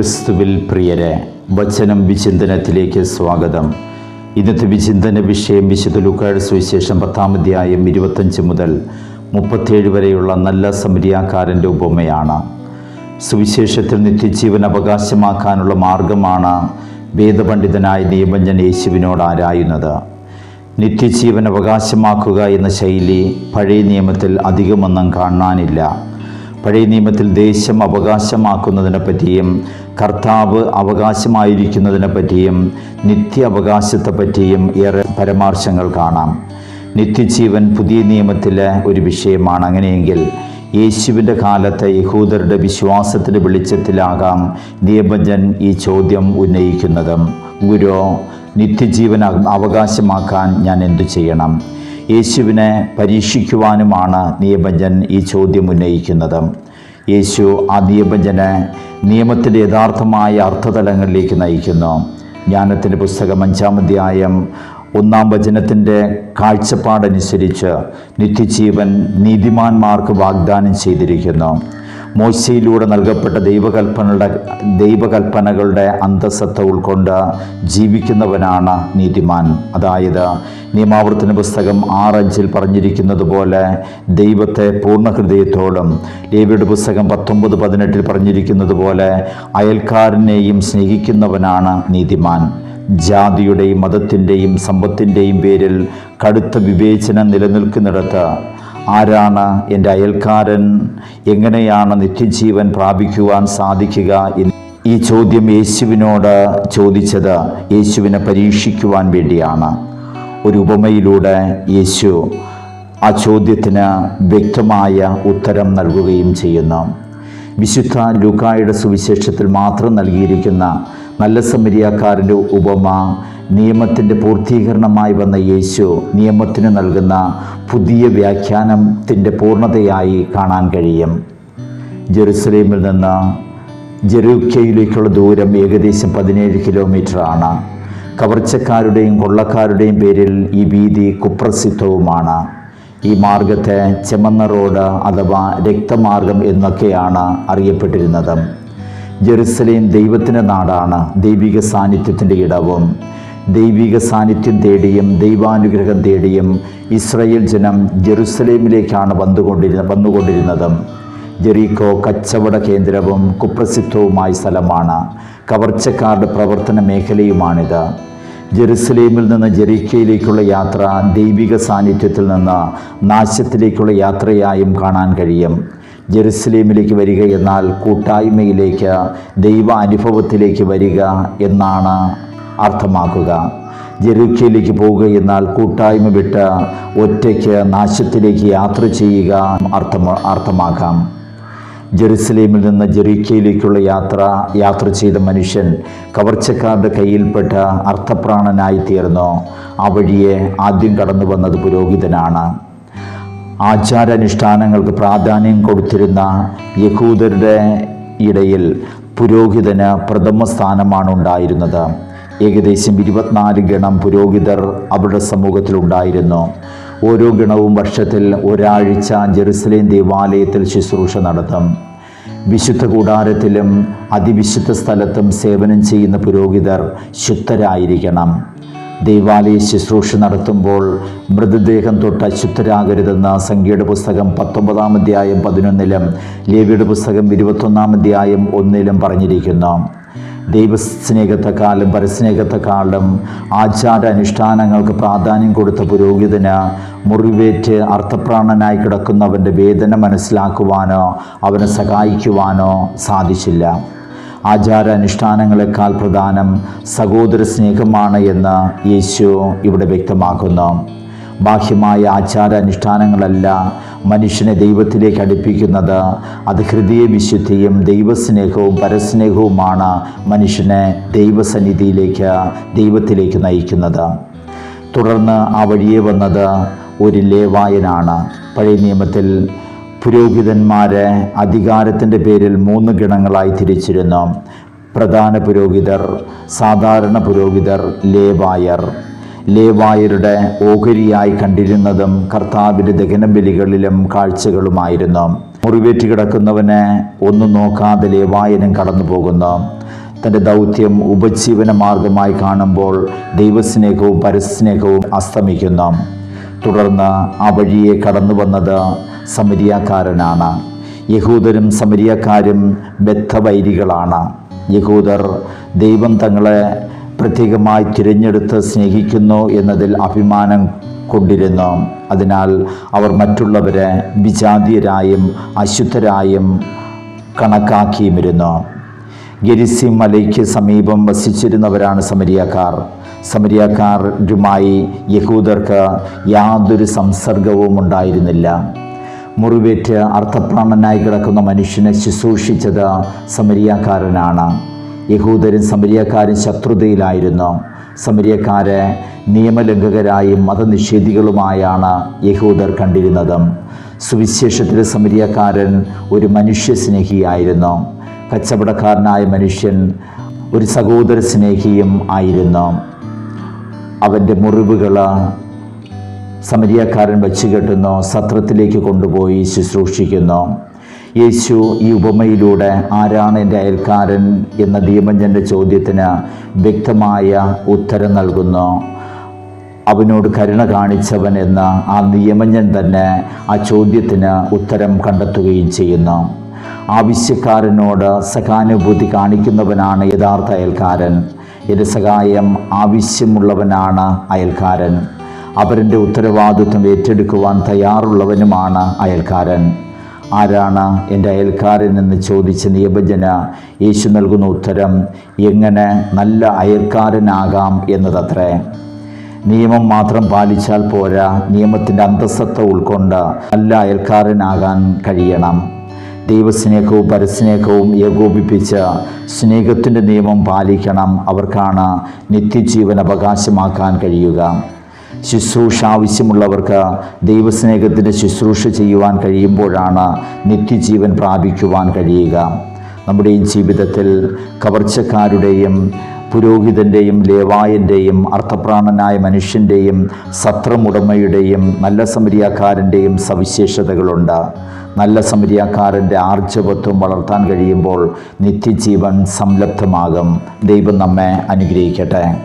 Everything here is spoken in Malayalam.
ക്രിസ്തുവിൽ പ്രിയരെ വചനം വിചിന്തനത്തിലേക്ക് സ്വാഗതം. ഇന്നത്തെ വിചിന്തന വിഷയം വിശുദ്ധ ലുക്കാഴ്ച സുവിശേഷം പത്താം അധ്യായം ഇരുപത്തഞ്ച് മുതൽ മുപ്പത്തേഴ് വരെയുള്ള നല്ല സമരിയാക്കാരന്റെ ഉപമയാണ്. സുവിശേഷത്തിൽ നിത്യജീവൻ അവകാശമാക്കാനുള്ള മാർഗമാണ് വേദപണ്ഡിതനായ നിയമഞ്ജൻ യേശുവിനോട് ആരായുന്നത്. നിത്യജീവൻ അവകാശമാക്കുക എന്ന ശൈലി പഴയ നിയമത്തിൽ അധികമൊന്നും കാണാനില്ല. പഴയ നിയമത്തിൽ ദേശം അവകാശമാക്കുന്നതിനെ പറ്റിയും കർത്താവ് അവകാശമായിരിക്കുന്നതിനെ പറ്റിയും നിത്യ അവകാശത്തെ പറ്റിയും ഏറെ പരാമർശങ്ങൾ കാണാം. നിത്യജീവൻ പുതിയ നിയമത്തിലെ ഒരു വിഷയമാണ്. അങ്ങനെയെങ്കിൽ യേശുവിന്റെ കാലത്തെ യഹൂദരുടെ വിശ്വാസത്തിന്റെ വെളിച്ചത്തിലാകാം നിയമജൻ ഈ ചോദ്യം ഉന്നയിക്കുന്നത്. ഗുരു നിത്യജീവൻ അവകാശമാക്കാൻ ഞാൻ എന്തു ചെയ്യണം? യേശുവിനെ പരീക്ഷിക്കുവാനുമാണ് നിയമജൻ ഈ ചോദ്യം ഉന്നയിക്കുന്നത്. യേശു ആ നിയമജനെ നിയമത്തിന്റെ യഥാർത്ഥമായ അർത്ഥതലങ്ങളിലേക്ക് നയിക്കുന്നു. ജ്ഞാനത്തിന്റെ പുസ്തകം അഞ്ചാം അധ്യായം ഒന്നാം വചനത്തിന്റെ കാഴ്ചപ്പാടനുസരിച്ച് നിത്യജീവൻ നീതിമാന്മാർക്ക് വാഗ്ദാനം ചെയ്തിരിക്കുന്നു. മോശയിലൂടെ നൽകപ്പെട്ട ദൈവകൽപ്പനകളുടെ ദൈവകൽപ്പനകളുടെ അന്തസത്ത ഉൾക്കൊണ്ട് ജീവിക്കുന്നവനാണ് നീതിമാൻ. അതായത് നിയമാവർത്തന പുസ്തകം ആറഞ്ചിൽ പറഞ്ഞിരിക്കുന്നത് പോലെ ദൈവത്തെ പൂർണ ഹൃദയത്തോടും ലേവിയുടെ പുസ്തകം പത്തൊമ്പത് പതിനെട്ടിൽ പറഞ്ഞിരിക്കുന്നത് പോലെ അയൽക്കാരനെയും സ്നേഹിക്കുന്നവനാണ് നീതിമാൻ. ജാതിയുടെയും മതത്തിന്റെയും സമ്പത്തിന്റെയും പേരിൽ കടുത്ത വിവേചനം നിലനിൽക്കുന്നിടത്ത് ആരാണ് എന്റെ അയൽക്കാരൻ? എങ്ങനെയാണ് നിത്യജീവൻ പ്രാപിക്കുവാൻ സാധിക്കുക ഈ ചോദ്യം യേശുവിനോട് ചോദിച്ചത് യേശുവിനെ പരീക്ഷിക്കുവാൻ വേണ്ടിയാണ്. ഒരു ഉപമയിലൂടെ യേശു ആ ചോദ്യത്തിന് വ്യക്തമായ ഉത്തരം നൽകുകയും ചെയ്യുന്നു. വിശുദ്ധ ലുക്കായുടെ സുവിശേഷത്തിൽ മാത്രം നൽകിയിരിക്കുന്ന നല്ല സമരിയാക്കാരന്റെ ഉപമ നിയമത്തിന്റെ പൂർത്തീകരണമായി വന്ന യേശു നിയമത്തിന് നൽകുന്ന പുതിയ വ്യാഖ്യാനത്തിന്റെ പൂർണതയായി കാണാൻ കഴിയും. ജെറുസലേമിൽ നിന്ന് ജെറൂക്കയിലേക്കുള്ള ദൂരം ഏകദേശം പതിനേഴ് കിലോമീറ്ററാണ് കവർച്ചക്കാരുടെയും കൊള്ളക്കാരുടെയും പേരിൽ ഈ വീതി കുപ്രസിദ്ധവുമാണ്. ഈ മാർഗത്തെ ചെമ്മന്ന റോഡ് അഥവാ രക്തമാർഗം എന്നൊക്കെയാണ് അറിയപ്പെട്ടിരുന്നത്. ജെറുസലേം ദൈവത്തിന്റെ നാടാണ്. ദൈവിക സാന്നിധ്യത്തിന്റെ ഇടവും ദൈവിക സാന്നിധ്യം തേടിയും ദൈവാനുഗ്രഹം തേടിയും ഇസ്രയേൽ ജനം ജെറുസലേമിലേക്കാണ് വന്നുകൊണ്ടിരുന്ന വന്നുകൊണ്ടിരുന്നത്. ജെറീക്കോ കച്ചവട കേന്ദ്രവും കുപ്രസിദ്ധവുമായ സ്ഥലമാണ്. കവർച്ചക്കാരുടെ പ്രവർത്തന മേഖലയുമാണിത്. ജെറുസലേമിൽ നിന്ന് ജെറീക്കയിലേക്കുള്ള യാത്ര ദൈവിക സാന്നിധ്യത്തിൽ നിന്ന് നാശത്തിലേക്കുള്ള യാത്രയായും കാണാൻ കഴിയും. ജെറുസലേമിലേക്ക് വരിക എന്നാൽ കൂട്ടായ്മയിലേക്ക് ദൈവ അനുഭവത്തിലേക്ക് വരിക എന്നാണ് അർത്ഥമാക്കുക. ജെറുക്കയിലേക്ക് പോവുക എന്നാൽ കൂട്ടായ്മ വിട്ട് ഒറ്റയ്ക്ക് നാശത്തിലേക്ക് യാത്ര ചെയ്യുക അർത്ഥം അർത്ഥമാക്കാം. ജെറുസലേമിൽ നിന്ന് ജെറീക്കയിലേക്കുള്ള യാത്ര യാത്ര ചെയ്ത മനുഷ്യൻ കവർച്ചക്കാരുടെ കയ്യിൽപ്പെട്ട അർത്ഥപ്രാണനായിത്തീർന്നു. ആ വഴിയെ ആദ്യം കടന്നു വന്നത് പുരോഹിതനാണ്. ആചാരാനുഷ്ഠാനങ്ങൾക്ക് പ്രാധാന്യം കൊടുത്തിരുന്ന യഹൂദരുടെ ഇടയിൽ പുരോഹിതന് പ്രഥമ സ്ഥാനമാണ് ഉണ്ടായിരുന്നത് ഏകദേശം ഇരുപത്തിനാല് ഗണം പുരോഹിതർ അവരുടെ സമൂഹത്തിലുണ്ടായിരുന്നു. ഓരോ ഗണവും വർഷത്തിൽ ഒരാഴ്ച ജെറുസലേം ദേവാലയത്തിൽ ശുശ്രൂഷ നടത്തും. വിശുദ്ധ കൂടാരത്തിലും അതിവിശുദ്ധ സ്ഥലത്തും സേവനം ചെയ്യുന്ന പുരോഹിതർ ശുദ്ധരായിരിക്കണം. ദൈവാലയ ശുശ്രൂഷ നടത്തുമ്പോൾ മൃതദേഹം തൊട്ട് അശുദ്ധരാകരുതെന്ന് സംഖ്യയുടെ പുസ്തകം പത്തൊമ്പതാം അധ്യായം പതിനൊന്നിലും ലേവിയുടെ പുസ്തകം ഇരുപത്തൊന്നാം അധ്യായം ഒന്നിലും പറഞ്ഞിരിക്കുന്നു. ദൈവസ്നേഹത്തെക്കാളും പരസ്നേഹത്തെക്കാളും ആചാര അനുഷ്ഠാനങ്ങൾക്ക് പ്രാധാന്യം കൊടുത്ത പുരോഹിതന് മുറിവേറ്റ് അർത്ഥപ്രാണനായി കിടക്കുന്നവന്റെ വേദന മനസ്സിലാക്കുവാനോ അവനെ സഹായിക്കുവാനോ സാധിച്ചില്ല. ആചാര അനുഷ്ഠാനങ്ങളെക്കാൾ പ്രധാനം സഹോദര സ്നേഹമാണ് എന്ന് യേശു ഇവിടെ വ്യക്തമാക്കുന്നു. ബാഹ്യമായ ആചാര അനുഷ്ഠാനങ്ങളല്ല മനുഷ്യനെ ദൈവത്തിലേക്ക് അടുപ്പിക്കുന്നത്. അത് ഹൃദയ വിശുദ്ധിയും ദൈവസ്നേഹവും പരസ്നേഹവുമാണ് മനുഷ്യനെ ദൈവസന്നിധിയിലേക്ക് ദൈവത്തിലേക്ക് നയിക്കുന്നത്. തുടർന്ന് ആ വഴിയെ വന്നത് ഒരു ലേവായനാണ്. പഴയ നിയമത്തിൽ പുരോഹിതന്മാരെ അധികാരത്തിന്റെ പേരിൽ മൂന്ന് ഗണങ്ങളായി തിരിച്ചിരുന്നു. പ്രധാന പുരോഹിതർ സാധാരണ പുരോഹിതർ ലേവായർ. ലേവായരുടെ ഓഹരിയായി കണ്ടിരുന്നതും കർത്താവിന്റെ ദഹനബലികളിലും കാഴ്ചകളുമായിരുന്നു. മുറിവേറ്റ് കിടക്കുന്നവനെ ഒന്നും നോക്കാതെ ലേവായനും കടന്നു പോകുന്നു തന്റെ ദൗത്യം ഉപജീവന മാർഗമായി കാണുമ്പോൾ ദൈവസ്നേഹവും പരസ്നേഹവും അസ്തമിക്കുന്നു. തുടർന്ന് ആ വഴിയെ കടന്നു വന്നത് സമരിയാക്കാരനാണ്. യഹൂദരും സമരിയക്കാരും ബദ്ധവൈരികളാണ്. യഹൂദർ ദൈവം തങ്ങളെ പ്രത്യേകമായി തിരഞ്ഞെടുത്ത് സ്നേഹിക്കുന്നു എന്നതിൽ അഭിമാനം കൊണ്ടിരുന്നു. അതിനാൽ അവർ മറ്റുള്ളവരെ വിജാതീയരായും അശുദ്ധരായും കണക്കാക്കിയുമിരുന്നു. ഗിരിസി മലയ്ക്ക് സമീപം വസിച്ചിരുന്നവരാണ് സമരിയക്കാർ. സമരിയക്കാരുമായി യഹൂദർക്ക് യാതൊരു സംസർഗവും ഉണ്ടായിരുന്നില്ല. മുറിവേറ്റ് അർത്ഥപ്രാണനായി കിടക്കുന്ന മനുഷ്യനെ ശുശ്രൂഷിച്ചത് സമരിയാക്കാരനാണ്. യഹൂദരും സമരിയക്കാരും ശത്രുതയിലായിരുന്നു. സമരിയക്കാരെ നിയമലംഘകരായും മതനിഷേധികളുമായാണ് യഹൂദർ കണ്ടിരുന്നത്. സുവിശേഷത്തിലെ സമരിയക്കാരൻ ഒരു മനുഷ്യസ്നേഹിയായിരുന്നു. കച്ചവടക്കാരനായ മനുഷ്യൻ ഒരു സഹോദര സ്നേഹിയും ആയിരുന്നു. അവന്റെ മുറിവുകൾ സമരിയക്കാരൻ വച്ചു കെട്ടുന്നു സത്രത്തിലേക്ക് കൊണ്ടുപോയി ശുശ്രൂഷിക്കുന്നു. യേശു ഈ ഉപമയിലൂടെ ആരാണ് എന്റെ അയൽക്കാരൻ എന്ന ദീപഞ്ചന്റെ ചോദ്യത്തിന് വ്യക്തമായ ഉത്തരം നൽകുന്നു. അവനോട് കരുണ കാണിച്ചവൻ എന്ന ആ നിയമജ്ഞൻ തന്നെ ആ ചോദ്യത്തിന് ഉത്തരം കണ്ടെത്തുകയും ചെയ്യുന്നു. ആവശ്യക്കാരനോട് സഹാനുഭൂതി കാണിക്കുന്നവനാണ് യഥാർത്ഥ അയൽക്കാരൻ. എന്റെ സഹായം ആവശ്യമുള്ളവനാണ് അയൽക്കാരൻ. അവരുടെ ഉത്തരവാദിത്വം ഏറ്റെടുക്കുവാൻ തയ്യാറുള്ളവനുമാണ് അയൽക്കാരൻ. ആരാണ് എന്റെ അയൽക്കാരൻ എന്ന് ചോദിച്ച നിയമജന യേശു നൽകുന്ന ഉത്തരം എങ്ങനെ നല്ല അയൽക്കാരനാകാം എന്നതത്രേ. നിയമം മാത്രം പാലിച്ചാൽ പോരാ നിയമത്തിന്റെ അന്തസ്സത്ത ഉൾക്കൊണ്ട് നല്ല അയൽക്കാരനാകാൻ കഴിയണം. ദൈവസ്നേഹവും പരസ്നേഹവും ഏകോപിപ്പിച്ച് സ്നേഹത്തിന്റെ നിയമം പാലിക്കണം. അവർക്കാണ് നിത്യജീവൻ അവകാശമാക്കാൻ കഴിയുക. ശുശ്രൂഷ ആവശ്യമുള്ളവർക്ക് ദൈവസ്നേഹത്തിന്റെ ശുശ്രൂഷ ചെയ്യുവാൻ കഴിയുമ്പോഴാണ് നിത്യജീവൻ പ്രാപിക്കുവാൻ കഴിയുക. നമ്മുടെ ഈ ജീവിതത്തിൽ കവർച്ചക്കാരുടെയും പുരോഹിതന്റെയും ലേവായന്റെയും അർത്ഥപ്രാണനായ മനുഷ്യന്റെയും സത്രമുടമയുടെയും നല്ല സമരിയാക്കാരന്റെയും സവിശേഷതകളുണ്ട്. നല്ല സമരിയാക്കാരന്റെ ആർജവത്വം വളർത്താൻ കഴിയുമ്പോൾ നിത്യജീവൻ സംലബ്ധമാകും. ദൈവം നമ്മെ അനുഗ്രഹിക്കട്ടെ.